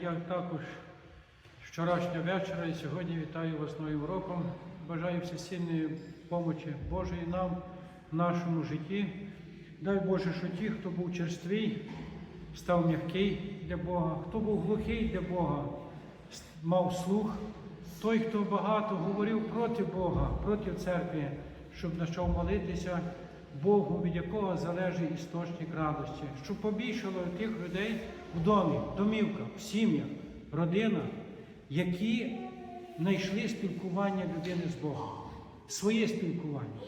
Я також вчорашнього вечора і сьогодні вітаю вас Новим роком. Бажаю всесильної помочі Божої нам в нашому житті. Дай Боже, що ті, хто був черствий, став м'який для Бога, хто був глухий для Бога, мав слух. Той, хто багато говорив проти Бога, проти церкви, щоб почав молитися Богу, від якого залежить істочник радості, щоб побільшало тих людей в домі, домівках, в сім'ях, родинах, які знайшли спілкування людини з Богом, своє спілкування.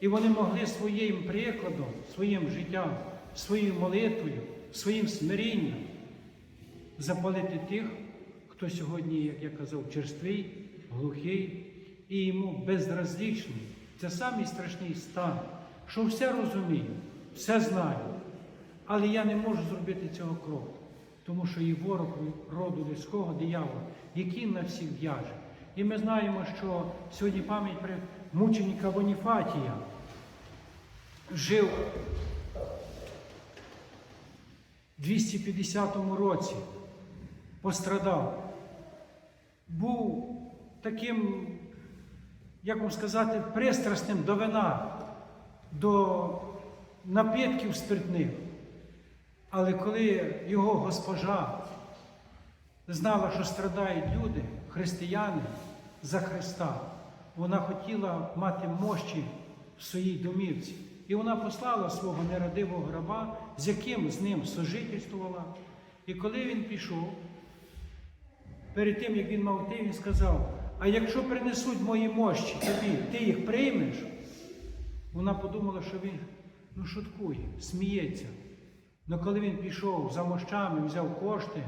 І вони могли своїм прикладом, своїм життям, своєю молитвою, своїм смирінням запалити тих, хто сьогодні, як я казав, черствий, глухий і йому безразлічний. Це самий страшний стан, що все розумію, все знаю, але я не можу зробити цього кроку, тому що і ворог роду людського диявола, який на всіх в'яже. І ми знаємо, що сьогодні пам'ять про мученика Воніфатія жив в 250 році, пострадав, був таким, як вам сказати, пристрасним до вина, до напитків спиртних. Але коли його госпожа знала, що страдають люди, християни за Христа, вона хотіла мати мощі в своїй домівці. І вона послала свого нерадивого раба, з яким з ним сожительствувала. І коли він пішов, перед тим, як він мав йти, він сказав: а якщо принесуть мої мощі тобі, ти їх приймеш? Вона подумала, що він ну, шуткує, сміється. Але коли він пішов за мощами, взяв кошти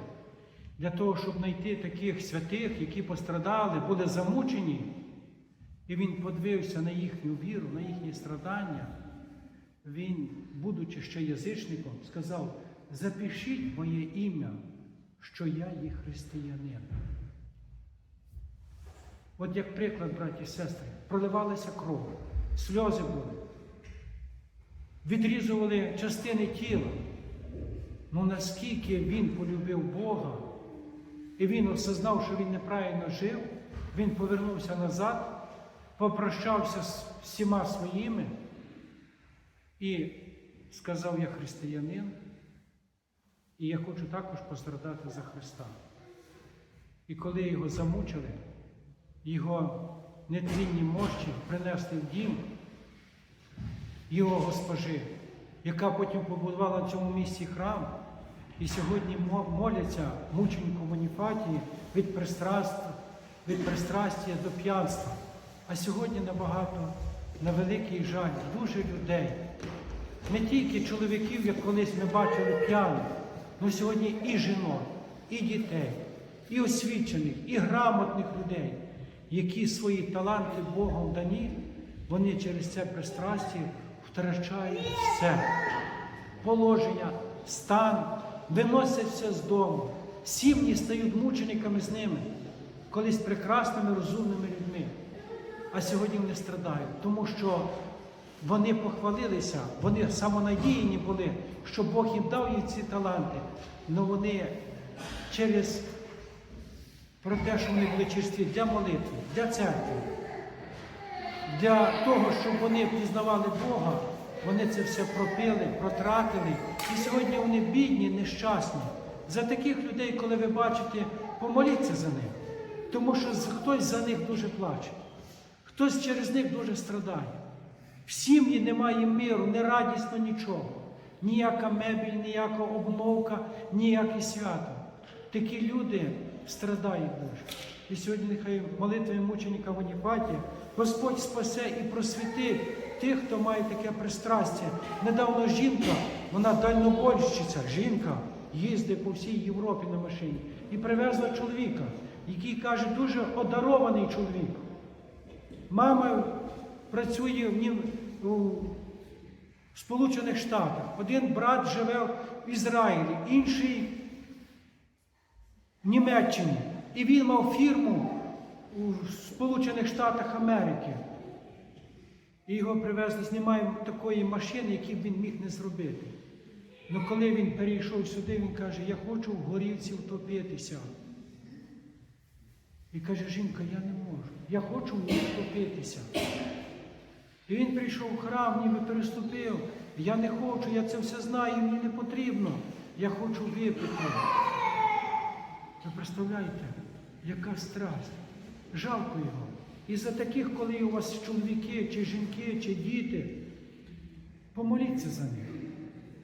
для того, щоб знайти таких святих, які пострадали, були замучені, і він подивився на їхню віру, на їхні страдання, він, будучи ще язичником, сказав: запишіть моє ім'я, що я є християнин. От як приклад, браті і сестри, проливалася кров, сльози були, відрізували частини тіла. Ну наскільки він полюбив Бога, і він осознав, що він неправильно жив, він повернувся назад, попрощався з всіма своїми і сказав, я християнин, і я хочу також пострадати за Христа. І коли його замучили, його нетлінні мощі принесли в дім його госпожи, яка потім побудувала в цьому місці храм, і сьогодні моляться мученику Моніфатії від пристрастя, від пристрастя до п'янства. А сьогодні набагато, на великий жаль, дуже людей, не тільки чоловіків, як колись ми бачили п'яних, але сьогодні і жінок, і дітей, і освічених, і грамотних людей, які свої таланти Богом дані, вони через це пристрасті втрачають все. Положення, стан, виносяться з дому. Сім'ї стають мучениками з ними, колись прекрасними, розумними людьми. А сьогодні вони страдають, тому що вони похвалилися, вони самонадіяні були, що Бог їм дав їм ці таланти, але вони через про те, що вони були чисті для молитви, для церкви, для того, щоб вони пізнавали Бога, вони це все пропили, протратили. І сьогодні вони бідні, нещасні. За таких людей, коли ви бачите, помоліться за них. Тому що хтось за них дуже плаче, хтось через них дуже страдає. В сім'ї немає миру, не радісно нічого. Ніяка мебель, ніяка обновка, ніяке свято. Такі люди страдають дуже. І сьогодні нехай молитвою мученика Воніфатія Господь спасе і просвіти тих, хто має таке пристрастя. Недавно жінка, вона дальнобойщиця, жінка, їздить по всій Європі на машині і привезла чоловіка, який каже, дуже одарований чоловік. Мама працює в нім Сполучених Штатах. Один брат живе в Ізраїлі, інший Німеччині. І він мав фірму у Сполучених Штатах Америки. І його привезли, знімаємо такої машини, які б він міг не зробити. Ну коли він перейшов сюди, він каже, я хочу в горілці втопитися. І каже, жінка, я не можу. Я хочу втопитися. І він прийшов в храм, ніби переступив. Я не хочу, я це все знаю, мені не потрібно. Я хочу випити. Ви представляєте, яка страсть? Жалко його. І за таких, коли у вас чоловіки, чи жінки, чи діти, помоліться за них.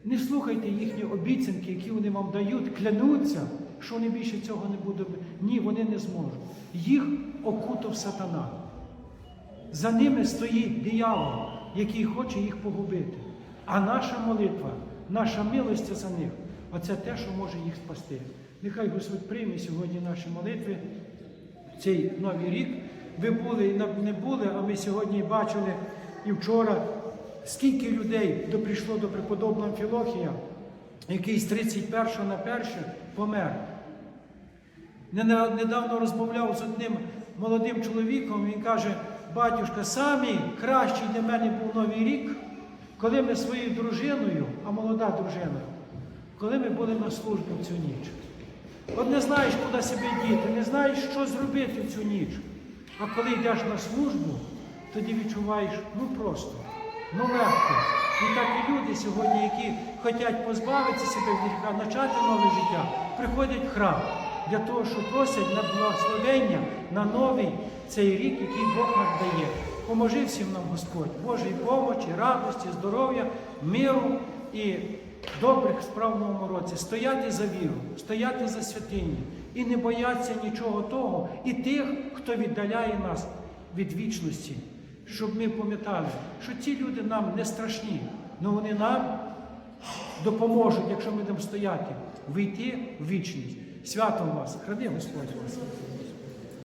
Не слухайте їхні обіцянки, які вони вам дають, клянуться, що вони більше цього не будуть. Ні, вони не зможуть. Їх окутав сатана. За ними стоїть диявол, який хоче їх погубити. А наша молитва, наша милость за них оце те, що може їх спасти. Нехай Господь прийме сьогодні наші молитви цей новий рік. Ви були і не були, а ми сьогодні бачили і вчора, скільки людей прийшло до преподобного Філохія, який з 31 на 1 помер. Недавно розмовляв з одним молодим чоловіком, він каже, батюшка, самий кращий для мене був новий рік, коли ми своєю дружиною, а молода дружина, коли ми були на службі цю ніч. От не знаєш, куди себе діти, не знаєш, що зробити цю ніч. А коли йдеш на службу, тоді відчуваєш, ну просто, ну легко. І так і люди сьогодні, які хочуть позбавитися себе гріха, почати нове життя, приходять в храм для того, щоб просять на благословення на новий цей рік, який Бог нам дає. Поможи всім нам Господь, Божої помочі, радості, здоров'я, миру і добрих справ в році, стояти за віру, стояти за святині і не боятися нічого того, і тих, хто віддаляє нас від вічності, щоб ми пам'ятали, що ці люди нам не страшні, але вони нам допоможуть, якщо ми будемо стояти, вийти в вічність. Святом вас, храни Господь вас.